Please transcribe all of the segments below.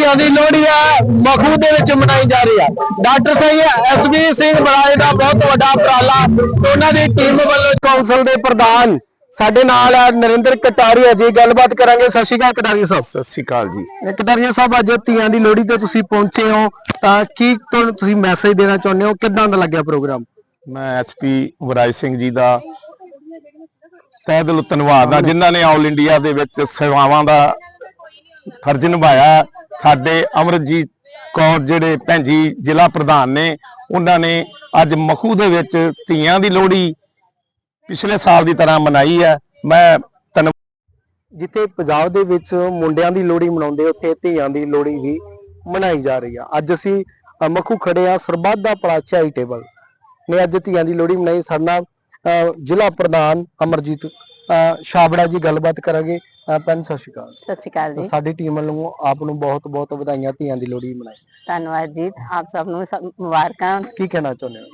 ਧੀਆਂ ਦੀ ਲੋਹੜੀ ਆ ਮਖੂ ਦੇ ਵਿੱਚ ਮਨਾਈ ਜਾ ਰਹੀ ਆ। ਡਾਕਟਰ ਸਿੰਘ ਐਸਬੀ ਸਿੰਘ ਬਰਾਏ ਦਾ ਬਹੁਤ ਵੱਡਾ ਉਪਰਾਲਾ। ਉਹਨਾਂ ਦੀ ਟੀਮ ਵੱਲੋਂ ਕੌਂਸਲ ਦੇ ਪ੍ਰਧਾਨ ਸਾਡੇ ਨਾਲ ਆ ਨਰਿੰਦਰ ਕਟਾਰੀਆ ਜੀ। ਗੱਲਬਾਤ ਕਰਾਂਗੇ। ਸਤਿ ਸ਼੍ਰੀ ਅਕਾਲ ਕਟਾਰੀਆ ਸਾਹਿਬ। ਸਤਿ ਸ਼੍ਰੀ ਅਕਾਲ ਜੀ। ਕਟਾਰੀਆ ਸਾਹਿਬ ਅੱਜ ਧੀਆਂ ਦੀ ਲੋਹੜੀ ਤੇ ਤੁਸੀਂ ਪਹੁੰਚੇ ਹੋ। ਤਾਂ ਕੀ ਤੁਹਾਨੂੰ ਤੁਸੀਂ ਮੈਸੇਜ ਦੇਣਾ ਚਾਹੁੰਦੇ ਹੋ? ਕਿੱਦਾਂ ਦਾ ਲੱਗਿਆ ਪ੍ਰੋਗਰਾਮ ਮੈਂ ਐਚਪੀ ਵਰਾਜ ਸਿੰਘ ਜੀ ਦਾ ਤਹਿ ਦਿਲੋਂ ਧੰਨਵਾਦ ਆ। ਜਿਨ੍ਹਾਂ ਨੇ ਆਲ ਇੰਡੀਆ ਦੇ ਵਿੱਚ ਸੇਵਾਵਾਂ ਦਾ ਫਰਜ਼ ਨਿਭਾਇਆ। ਸਾਡੇ ਅਮਰਜੀਤ ਕੌਰ ਜਿਹੜੇ ਭੈਣ ਜੀ ਜ਼ਿਲ੍ਹਾ ਪ੍ਰਧਾਨ ਨੇ ਉਹਨਾਂ ਨੇ ਅੱਜ ਮਖੂ ਦੇ ਵਿੱਚ ਧੀਆਂ ਦੀ ਲੋਹੜੀ ਪਿਛਲੇ ਸਾਲ ਦੀ ਤਰ੍ਹਾਂ ਮਨਾਈ ਹੈ। ਮੈਂ ਧੰਨ ਜਿੱਥੇ ਪੰਜਾਬ ਦੇ ਵਿੱਚ ਮੁੰਡਿਆਂ ਦੀ ਲੋਹੜੀ ਮਨਾਉਂਦੇ ਉੱਥੇ ਧੀਆਂ ਦੀ ਲੋਹੜੀ ਵੀ ਮਨਾਈ ਜਾ ਰਹੀ ਆ। ਅੱਜ ਅਸੀਂ ਅ, ਮਖੂ ਖੜੇ ਆ ਸਰਬੱਤ ਦਾ ਭਲਾ ਚੈਰੀਟੇਬਲ ਨੇ ਅੱਜ ਧੀਆਂ ਦੀ ਲੋਹੜੀ ਮਨਾਈ। ਸਾਡੇ ਨਾਲ ਜ਼ਿਲ੍ਹਾ ਪ੍ਰਧਾਨ ਅਮਰਜੀਤ ਅ, ਛਾਬੜਾ ਜੀ ਗੱਲਬਾਤ ਕਰਾਂਗੇ। ਭੈਣ ਸਤਿ ਸ਼੍ਰੀ ਅਕਾਲ। ਸਤਿ ਸ਼੍ਰੀ ਅਕਾਲ ਜੀ। ਸਾਡੀ ਟੀਮ ਵੱਲੋਂ ਆਪ ਨੂੰ ਬਹੁਤ ਬਹੁਤ ਵਧਾਈਆਂ ਧੀਆਂ ਦੀ ਲੋਹੜੀ ਮਨਾਈ। ਧੰਨਵਾਦ ਜੀ। ਆਪ ਸਭ ਨੂੰ ਸਭ ਮੁਬਾਰਕਾਂ। ਕੀ ਕਹਿਣਾ ਚਾਹੁੰਦੇ ਹੋ?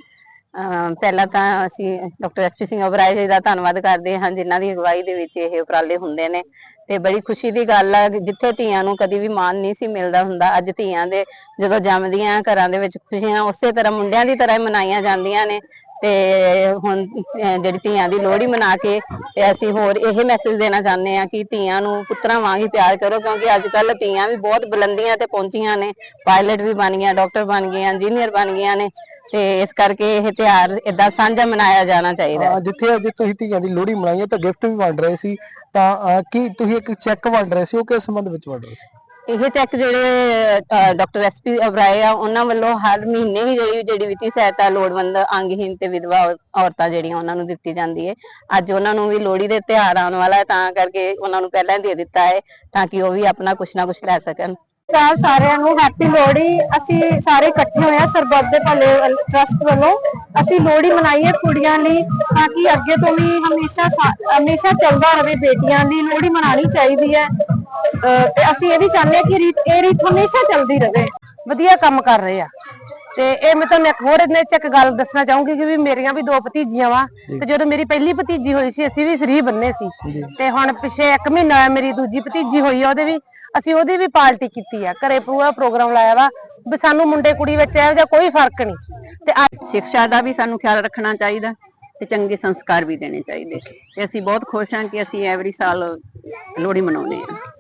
ਅਮ ਪਹਿਲਾਂ ਤਾਂ ਅਸੀਂ ਡਾਕਟਰ ਐਸਪੀ ਸਿੰਘ ਓਬਰਾਏ ਜੀ ਦਾ ਧੰਨਵਾਦ ਕਰਦੇ ਹਾਂ ਜਿਨ੍ਹਾਂ ਦੀ ਅਗਵਾਈ ਦੇ ਵਿੱਚ ਇਹ ਉਪਰਾਲੇ ਹੁੰਦੇ ਨੇ। ਤੇ ਬੜੀ ਖੁਸ਼ੀ ਦੀ ਗੱਲ ਆ ਕਿ ਜਿੱਥੇ ਧੀਆਂ ਨੂੰ ਕਦੀ ਵੀ ਮਾਣ ਨਹੀਂ ਸੀ ਮਿਲਦਾ ਹੁੰਦਾ ਅੱਜ ਧੀਆਂ ਦੇ ਜਦੋਂ ਜੰਮਦੀਆਂ ਘਰਾਂ ਦੇ ਵਿੱਚ ਖੁਸ਼ੀਆਂ ਉਸੇ ਤਰ੍ਹਾਂ ਮੁੰਡਿਆਂ ਦੀ ਤਰ੍ਹਾਂ ਹੀ ਮਨਾਈਆਂ ਜਾਂਦੀਆਂ ਨੇ। ਤੇ ਹੁਣ ਅਹ ਜਿਹੜੀ ਧੀਆਂ ਦੀ ਲੋਹੜੀ ਮਨਾ ਕੇ ਤੇ ਅਸੀਂ ਹੋਰ ਇਹ ਮੈਸੇਜ ਦੇਣਾ ਚਾਹੁੰਦੇ ਹਾਂ ਕਿ ਧੀਆਂ ਨੂੰ ਪੁੱਤਰਾਂ ਵਾਂਗ ਹੀ ਪਿਆਰ ਕਰੋ ਕਿਉਂਕਿ ਅੱਜ ਕੱਲ ਧੀਆਂ ਵੀ ਬਹੁਤ ਬੁਲੰਦੀਆਂ ਤੇ ਪਹੁੰਚੀਆਂ ਨੇ। ਪਾਇਲਟ ਵੀ ਬਣ ਗਈਆਂ ਡਾਕਟਰ ਬਣ ਗਈਆਂ ਇੰਜੀਨੀਅਰ ਬਣ ਗਈਆਂ ਨੇ ਤੇ ਇਸ ਕਰਕੇ ਇਹ ਤਿਉਹਾਰ ਏਦਾਂ ਸਾਂਝਾ ਮਨਾਇਆ ਜਾਣਾ ਚਾਹੀਦਾ ਹੈ। ਅ, ਜਿੱਥੇ ਅੱਜ ਤੁਸੀਂ ਧੀਆਂ ਦੀ ਲੋਹੜੀ ਮਨਾਈ ਹੈ ਤਾਂ ਗਿਫਟ ਵੀ ਵੰਡ ਰਹੇ ਸੀ ਤਾਂ ਅ, ਕੀ ਤੁਸੀਂ ਇੱਕ ਚੈੱਕ ਵੰਡ ਰਹੇ ਸੀ ਉਹ ਕਿਸ ਸੰਬੰਧ ਵਿੱਚ ਵੰਡ ਰਹੇ ਸੀ? ਇਹ ਚੈੱਕ ਜਿਹੜੇ ਡਾਕਟਰ ਐਸਪੀ ਅਬਰਾਏ ਆ, ਉਹਨਾਂ ਵੱਲੋਂ ਹਰ ਮਹੀਨੇ ਹੀ ਜਿਹੜੀ ਜਿਹੜੀ ਵਿੱਤੀ ਸਹਾਇਤਾ ਲੋੜਵੰਦ ਅੰਗਹੀਨ ਤੇ ਵਿਧਵਾ ਔਰਤਾਂ ਜਿਹੜੀਆਂ, ਉਹਨਾਂ ਨੂੰ ਦਿੱਤੀ ਜਾਂਦੀ ਹੈ ਅੱਜ ਉਹਨਾਂ ਨੂੰ ਵੀ ਲੋਹੜੀ ਦੇ ਤਿਉਹਾਰ ਆਉਣ ਵਾਲਾ ਹੈ, ਤਾਂ ਕਰਕੇ ਉਹਨਾਂ ਨੂੰ ਪਹਿਲਾਂ ਦੇ ਦਿੱਤਾ ਹੈ ਤਾਂ ਕਿ ਉਹ ਵੀ ਆਪਣਾ ਕੁਛ ਨਾ ਕੁਛ ਲੈ ਸਕਣ। ਸਤਿ ਸਾਰਿਆਂ ਨੂੰ ਹੈਪੀ ਲੋਹੜੀ। ਅਸੀਂ ਸਾਰੇ ਇਕੱਠੇ ਹੋਏ ਆ, ਸਰਬੱਤ ਦੇ ਭਲੇ ਟਰਸਟ ਵੱਲੋਂ। ਅਸੀਂ ਲੋਹੜੀ ਮਨਾਈਏ ਕੁੜੀਆਂ ਲਈ, ਤਾਂ ਕਿ ਅੱਗੇ ਤੋਂ ਵੀ ਹਮੇਸ਼ਾ ਹਮੇਸ਼ਾ ਚੱਲਦਾ ਰਹੇ ਬੇਟੀਆਂ ਦੀ। ਲੋਹੜੀ ਮਨਾਣੀ ਚਾਹੀਦੀ ਹੈ। ਤੇ ਅਸੀਂ ਇਹ ਵੀ ਚਾਹੁੰਦੇ ਹਾਂ ਕਿ ਰੀਤ ਇਹ ਰੀਤ ਹਮੇਸ਼ਾ ਚੱਲਦੀ ਰਹੇ। ਵਧੀਆ ਕੰਮ ਕਰ ਰਹੇ ਆ। ਤੇ ਇਹ ਮੈਂ ਤੁਹਾਨੂੰ ਇੱਕ ਹੋਰ ਇਹਦੇ ਚ ਇੱਕ ਗੱਲ ਦੱਸਣਾ ਚਾਹੂੰਗੀ ਕਿ ਵੀ ਮੇਰੀਆਂ ਵੀ ਦੋ ਭਤੀਜੀਆਂ ਵਾ। ਤੇ ਜਦੋਂ ਮੇਰੀ ਪਹਿਲੀ ਭਤੀਜੀ ਹੋਈ ਸੀ ਅਸੀਂ ਵੀ ਸਰੀ ਬੰਨੇ ਸੀ। ਤੇ ਹੁਣ ਪਿਛੇ 1 ਮਹੀਨਾ ਹੋਇਆ ਮੇਰੀ ਦੂਜੀ ਭਤੀਜੀ ਹੋਈ ਆ ਉਹਦੇ ਵੀ ਅਸੀਂ ਉਹਦੀ ਵੀ ਪਾਰਟੀ ਕੀਤੀ ਆ। ਘਰੇ ਪੂਰਾ ਪ੍ਰੋਗਰਾਮ ਲਾਇਆ ਵਾ। ਵੀ ਸਾਨੂੰ ਮੁੰਡੇ ਕੁੜੀ ਵਿੱਚ ਇਹੋ ਜਿਹਾ ਕੋਈ ਫ਼ਰਕ ਨਹੀਂ। ਤੇ ਅੱਜ ਸਿੱਖਿਆ ਦਾ ਵੀ ਸਾਨੂੰ ਖਿਆਲ ਰੱਖਣਾ ਚਾਹੀਦਾ ਤੇ ਚੰਗੇ ਸੰਸਕਾਰ ਵੀ ਦੇਣੇ ਚਾਹੀਦੇ। ਤੇ ਅਸੀਂ ਬਹੁਤ ਖੁਸ਼ ਹਾਂ ਕਿ ਅਸੀਂ ਐਵਰੀ ਸਾਲ ਲੋਹੜੀ ਮਨਾਉਂਦੇ ਹਾਂ।